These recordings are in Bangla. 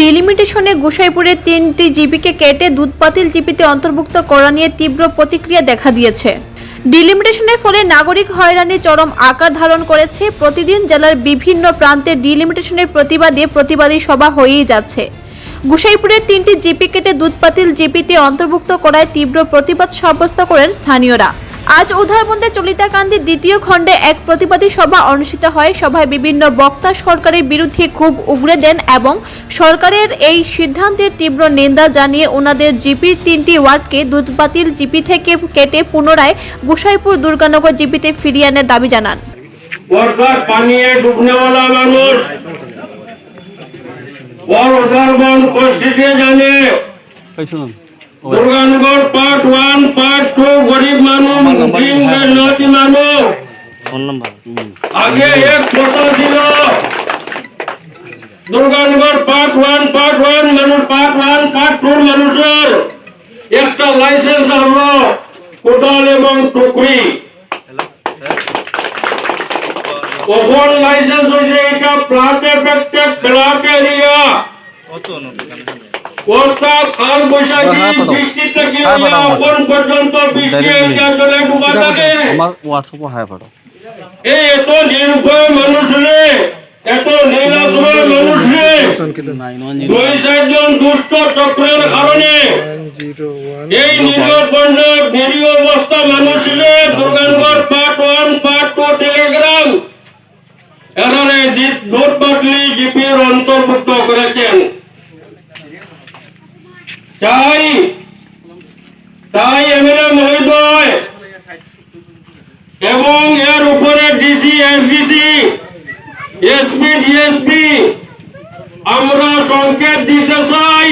ডিলিমিটেশনে গোসাইপুরের তিনটি জিপিকে কেটে দুধপাতিল জিপিতে অন্তর্ভুক্ত করা নিয়ে তীব্র প্রতিক্রিয়া দেখা দিয়েছে। ডিলিমিটেশনের ফলে নাগরিক হয়রানি চরম আকার ধারণ করেছে। প্রতিদিন জেলার বিভিন্ন প্রান্তে ডিলিমিটেশনের প্রতিবাদে প্রতিবাদী সভা হয়েই যাচ্ছে। গোসাইপুরের তিনটি জিপি কেটে দুধপাতিল জিপিতে অন্তর্ভুক্ত করায় তীব্র প্রতিবাদ সাব্যস্ত করেন স্থানীয়রা। আজ উধারবন্দে চলিতাকান্দির দ্বিতীয় খণ্ডে এক প্রতিবাদী সভা অনুষ্ঠিত হয় সভায় বিভিন্ন বক্তা সরকারের বিরুদ্ধে খুব উগড়ে দেন এবং সরকারের এই সিদ্ধান্তের তীব্র নিন্দা জানিয়ে ওনাদের জিপির তিনটি ওয়ার্ডকে দুধপাতিল জিপি থেকে কেটে পুনরায় গোসাইপুর দুর্গানগর জিপিতে ফিরিয়ে আনার দাবি জানান बरसात पानी है डूबने वाला मानुष और उदारबन को स्थिति जाने Durganagar part one part two गरीब मानो मुस्लिम के लोटी मानो। आगे एक छोटा जिला Durganagar part one part one मानो पार्ट वन पार्ट टू मानो सर एक का लाइसेंस हमलो कुदाल एवं टुकड़ी ओवर लाइसेंस हो जाए का प्लाटे पेक्टे के लिया কর্তা কাল বৈশাখী বৃষ্টি থেকে এখন পর্যন্ত বৃষ্টি এরিয়া জলে ডুবা থাকে আমার হোয়াটসঅ্যাপে হাই পাঠাও এই এত নির্ভয় মানুষ রে এত নিরাশ্রয় মানুষ রে। ওয়ান দুই চারজন দুষ্ট চক্রের কারণে এই নিরপণ্য নিরীহ অবস্থা মানুষ রে Durganagar part one part two telegram জিপির অন্তর্ভুক্ত করেছেন। তাই তাই এমএলএ মহোদয়, এবং এর উপরে ডিসি এসডিসি এসপি, ডিএসপি, আমরা সংকেত দিতে চাই।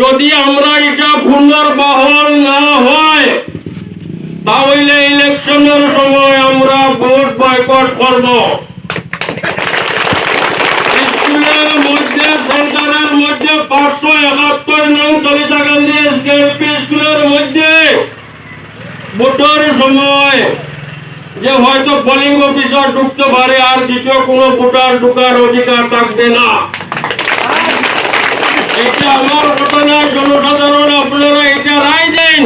যদি আমরা এটা পুনর্বহল না হয়, তাহলে ইলেকশনের সময় আমরা ভোট বয়কট করব। ভোটের সময় যে হয়তো পোলিং অফিসার ঢুকতে পারে আর দ্বিতীয় কোনো ভোটার ঢুকার অধিকার থাকবে না। এটা আমার ঘটনা জনসাধারণ, আপনারা এটা রায় দেন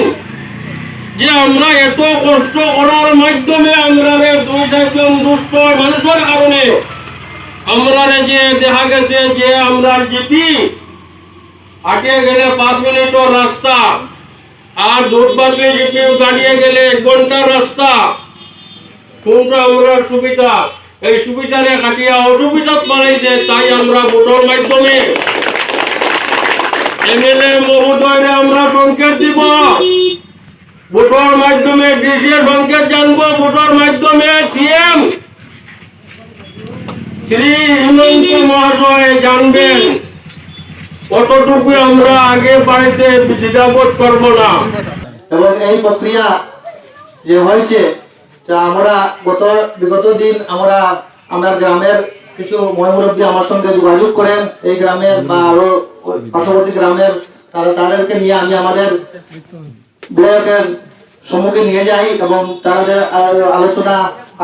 যে আমরা এত কষ্ট করার মাধ্যমে আমরা দুই চারজন দুষ্ট মানুষের কারণে আমরা যে দেখা গেছে যে আমরা জিপি আটে গেলে পাঁচ মিনিটের রাস্তা। আর দুধ বাতলে জিপি দাঁড়িয়ে গেলে এক ঘণ্টার রাস্তা? কোনটা আমরা সুবিধা? এই সুবিধারে কাটিয়া অসুবিধা বাড়াইছে তাই আমরা ভোটের মাধ্যমে। এমএলএ মহোদয়রে আমরা সংকেত দিব। ভোটের মাধ্যমে ডিসি সংকেত জানব, ভোটের মাধ্যমে সিএম। শ্রী হিমন্ত মহাশয় জানবেন। কতটুকু আমরা আগে বাড়িতে দ্বিধাবোধ করব না? এবং এই প্রক্রিয়া যে হয়েছে, তা আমরা গত, বিগত দিন আমরা, আমার গ্রামের কিছু ময়মুরব্বী আমার সঙ্গে যোগাযোগ করেন। এই গ্রামের বা আরও পার্শ্ববর্তী গ্রামের তারা, তাদেরকে নিয়ে আমি আমাদের বিধায়কের সম্মুখে নিয়ে যাই এবং তাদের আলোচনা,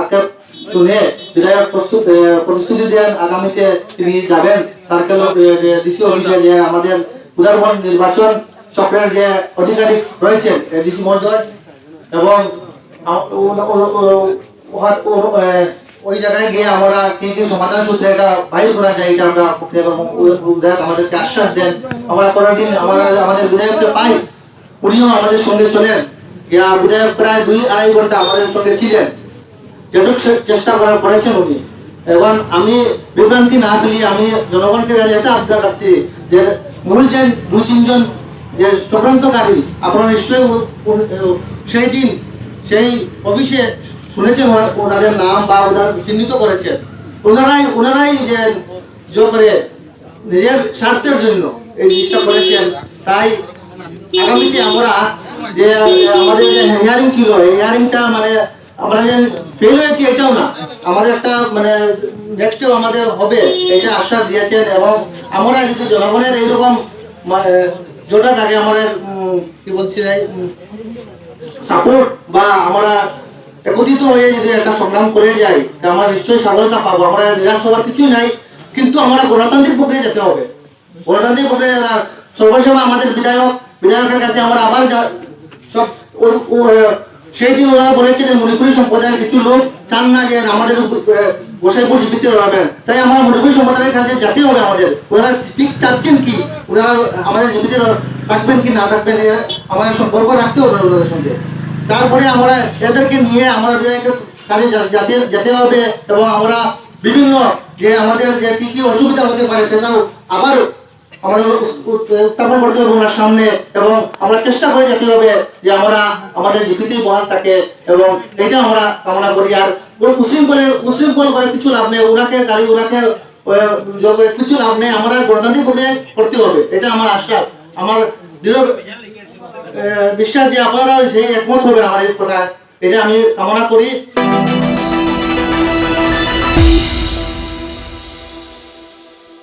আক্ষেপ শুনে বিধায়ক প্রস্তুত প্রস্তুতি দেন। আগামীতে তিনি যাবেন। সার্কেল ডিসি অফিসে যে আমাদের উদারবন নির্বাচন চক্রের যে আধিকারিক রয়েছেন ডিসি মহোদয়, এবং ওই জায়গায় গিয়ে আমরা কিন্তু সমাধান সূত্রে এটা বাইর করা যায়, এটা আমরা বিধায়ক আমাদেরকে আশ্বাস দেন। আমরা পরের দিন আমরা, আমাদের বিধায়ককে পাই। উনিও আমাদের সঙ্গে চলেন বিধায়ক প্রায় দুই, আড়াই ঘণ্টা আমাদের সঙ্গে ছিলেন। চেষ্টা করার করেছেন উনি। এবং আমি বিভ্রান্তি না ফেলিয়ে আমি জনগণকে কাছে এটা আবদার রাখছি যে মূল যে দুই তিনজন যে চক্রান্তকারী, আপনারা নিশ্চয়ই সেই দিন সেই অফিসে শুনেছেন ওনাদের নাম বা ওনারা চিহ্নিত করেছেন। ওনারাই ওনারাই যে জো করে নিজের স্বার্থের জন্য এই জিনিসটা করেছেন। তাই আগামীতে আমরা যে আমাদের যে হেয়ারিং ছিল হিয়ারিংটা মানে আমরা যে ফেল হয়েছি এটাও না। আমাদের একটা মানে নেক্সটেও আমাদের হবে, এটা আশ্বাস দিয়েছেন এবং আমরা যদি জনগণের এইরকম জোটা থাকে আমাদের কি বলছি সাপোর্ট বা আমরা একত্রিত হয়ে যদি একটা সংগ্রাম করে যাই আমরা নিশ্চয়ই সফলতা পাবো। আমরা নিরাশ হওয়ার কিছুই নাই, কিন্তু আমরা গণতান্ত্রিক প্রক্রিয়া যেতে হবে। গণতান্ত্রিক প্রক্রিয়া আর সর্বসময় আমাদের বিধায়ক, বিধায়কের কাছে আমরা আবার সব সেই দিন ওনারা বলেছে যে মণিপুরী সম্প্রদায়ের কিছু লোক চান না যে আমাদের গোসাইপুর জীবিত রবেন তাই আমরা মণিপুরী সম্প্রদায়ের কাছে যেতে হবে আমাদের। ওনারা ঠিক চাচ্ছেন কি? ওনারা আমাদের জীবিত থাকবেন কি না এ, আমাদের সম্পর্ক রাখতে হবে ওনাদের সঙ্গে। তারপরে আমরা এদেরকে নিয়ে আমরা কাজে যাতে, যেতে হবে এবং আমরা বিভিন্ন যে আমাদের যে কি কি অসুবিধা হতে পারে সেটাও আবার আমাদের উত্থাপন করতে হবে ওনার সামনে এবং আমরা চেষ্টা করে যেতে হবে যে আমরা আমাদের জীবিতই বহাল থাকে এবং এটা আমরা কামনা করি। আর ওই উশৃঙ্খলে, উশৃঙ্খল করে কিছু লাভ নেই। ওনাকে গাড়ি, ওনাকে কিছু লাভ নেই। আমরা গণতান্ত্রিক প্রক্রিয়ায় করতে হবে। এটা আমার আশ্বাস আমার দৃঢ় বিশ্বাস যে আপনারা সেই একমত হবে আমার এই কথা। এটা আমি কামনা করি।